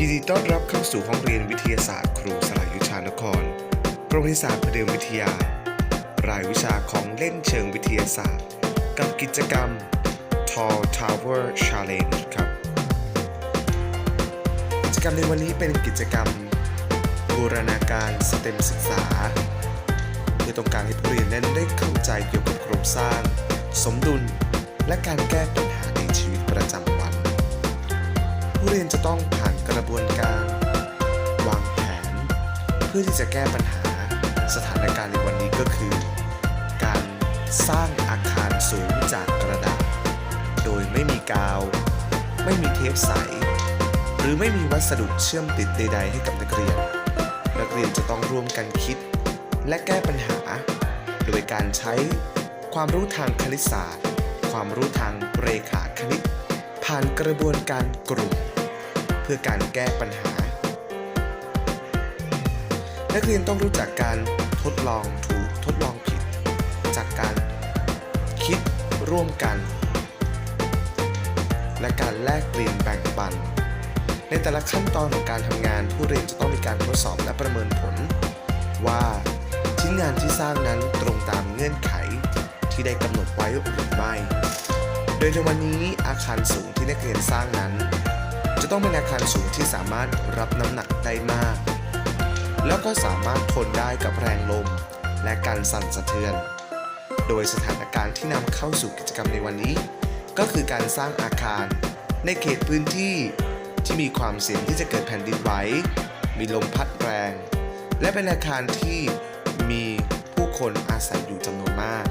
ยินดีต้อนรับเข้าสู่ห้องเรียนวิทยาศาสตร์ ครูสลายุชานครประวัติศาสตร์ประเดิมวิทยา รายวิชาของเล่นเชิงวิทยาศาสตร์ กับกิจกรรม Tall Tower Challenge ครับ กิจกรรมในวันนี้เป็นกิจกรรมบูรณาการสเต็มศึกษาเพื่อต้องการให้ผู้เรียนนั้นได้เข้าใจเกี่ยวกับโครงสร้าง สมดุล และการแก้ปัญหาในชีวิตประจำวัน ผู้เรียนจะต้อง พื่อที่จะแก้ปัญหาสถานการณ์ในวันนี้ก็คือ การสร้างอาคารสูงจากกระดาษ โดยไม่มีกาว ไม่มีเทปใส หรือไม่มีวัสดุเชื่อมติดใด ๆ ให้กับนักเรียน นักเรียนจะต้องร่วมกันคิด และแก้ปัญหา โดยการใช้ความรู้ทางคณิตศาสตร์ ความรู้ทางเรขาคณิต ผ่านกระบวนการกลุ่ม เพื่อการแก้ปัญหา นักเรียนต้องรู้จักการทดลองถูกทดลองผิด จากการคิดร่วมกัน และการแลกเปลี่ยนแบ่งปัน ในแต่ละขั้นตอนของการทำงาน ผู้เรียนจะต้องมีการทดสอบและประเมินผล ว่าชิ้นงานที่สร้างนั้นตรงตามเงื่อนไขที่ได้กำหนดไว้หรือไม่โดยในวันนี้อาคารสูงที่นักเรียนสร้างนั้น จะต้องเป็นอาคารสูงที่สามารถรับน้ำหนักได้มาก แล้วก็สามารถทนได้กับแรงลม และการสั่นสะเทือน โดยสถานการณ์ที่นำเข้าสู่กิจกรรมในวันนี้ ก็คือการสร้างอาคาร ในเขตพื้นที่ที่มีความเสี่ยงที่จะเกิดแผ่นดินไหว มีลมพัดแรง และเป็นอาคารที่มีผู้คนอาศัยอยู่จำนวนมาก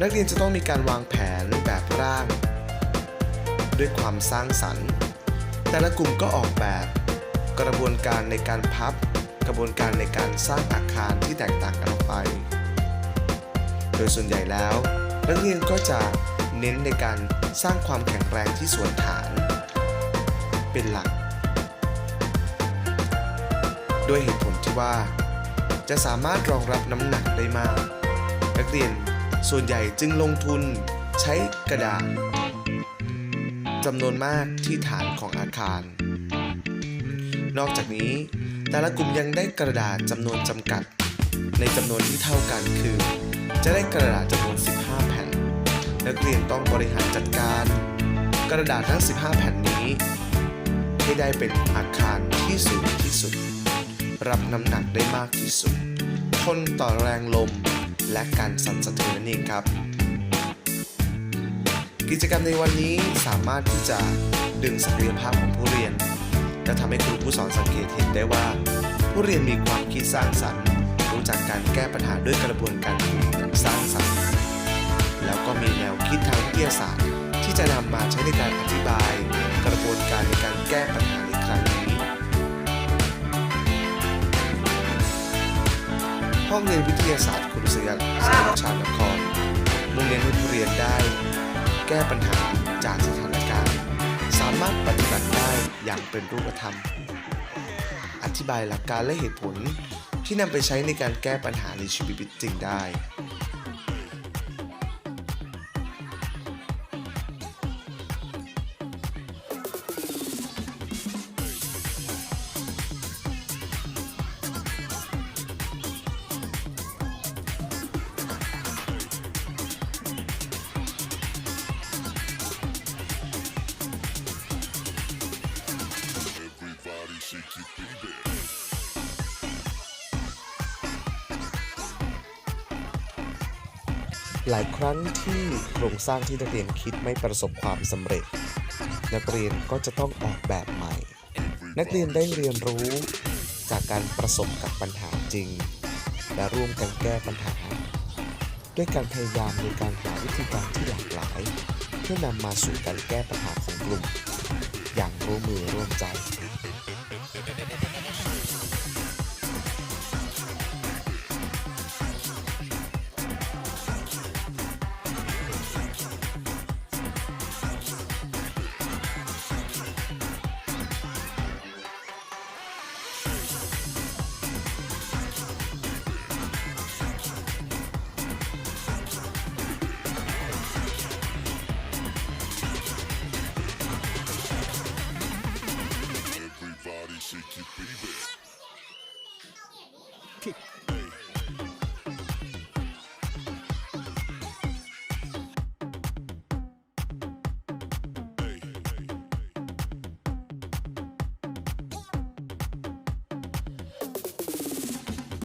นักเรียนจะต้องมีการวางแผนแบบร่าง ด้วยความสร้างสรรค์ แต่ละกลุ่มก็ออกแบบ กระบวนการในการพับ กระบวนการในการสร้างอาคารที่แตกต่างกันออกไป โดยส่วนใหญ่แล้ว นักเรียนก็จะเน้นในการสร้างความแข็งแรงที่ส่วนฐาน เป็นหลัก ด้วยเหตุผลที่ว่า จะสามารถรองรับน้ำหนักได้มาก นักเรียนส่วนใหญ่จึงลงทุนใช้กระดาษจำนวนมากที่ฐานของอาคาร นอกจากนี้ แต่ละกลุ่มยังได้กระดาษจำนวนจำกัด ในจำนวนที่เท่ากันคือ จะได้กระดาษจำนวน 15 แผ่น นักเรียนต้องบริหารจัดการ กระดาษทั้ง 15 แผ่นนี้ ให้ได้เป็นอาคารที่สูงที่สุด รับน้ำหนักได้มากที่สุด ทนต่อแรงลมและการสั่นสะเทือนนั่นเองครับ กิจกรรมในวันนี้สามารถที่จะดึงศักยภาพของผู้เรียน และทำให้ครูผู้สอนสังเกตเห็นได้ว่า ผู้เรียนมีความคิดสร้างสรรค์ รู้จักการแก้ปัญหาด้วยกระบวนการคิดอย่างสร้างสรรค์ แล้วก็มีแนวคิดทางวิทยาศาสตร์ ที่จะนำมาใช้ในการอธิบาย กระบวนการในการแก้ปัญหาในครั้งนี้ ห้องเรียนวิทยาศาสตร์ครูสยามสาชานครมุ่งเน้นให้ผู้เรียนได้ แก้ปัญหาจากสถานการณ์ สามารถปฏิ อย่างเป็นรูปธรรม อธิบายหลักการและเหตุผลที่นำไปใช้ในการแก้ปัญหาในชีวิตจริงได้ หลายครั้งที่โครงสร้างที่นักเรียนคิดไม่ประสบความสำเร็จ นักเรียนก็จะต้องออกแบบใหม่ นักเรียนได้เรียนรู้จากการประสบกับปัญหาจริง และร่วมกันแก้ปัญหา ด้วยการพยายามในการหาวิธีการที่หลากหลาย เพื่อนำมาสู่การแก้ปัญหาของกลุ่ม อย่างร่วมมือร่วมใจ Kick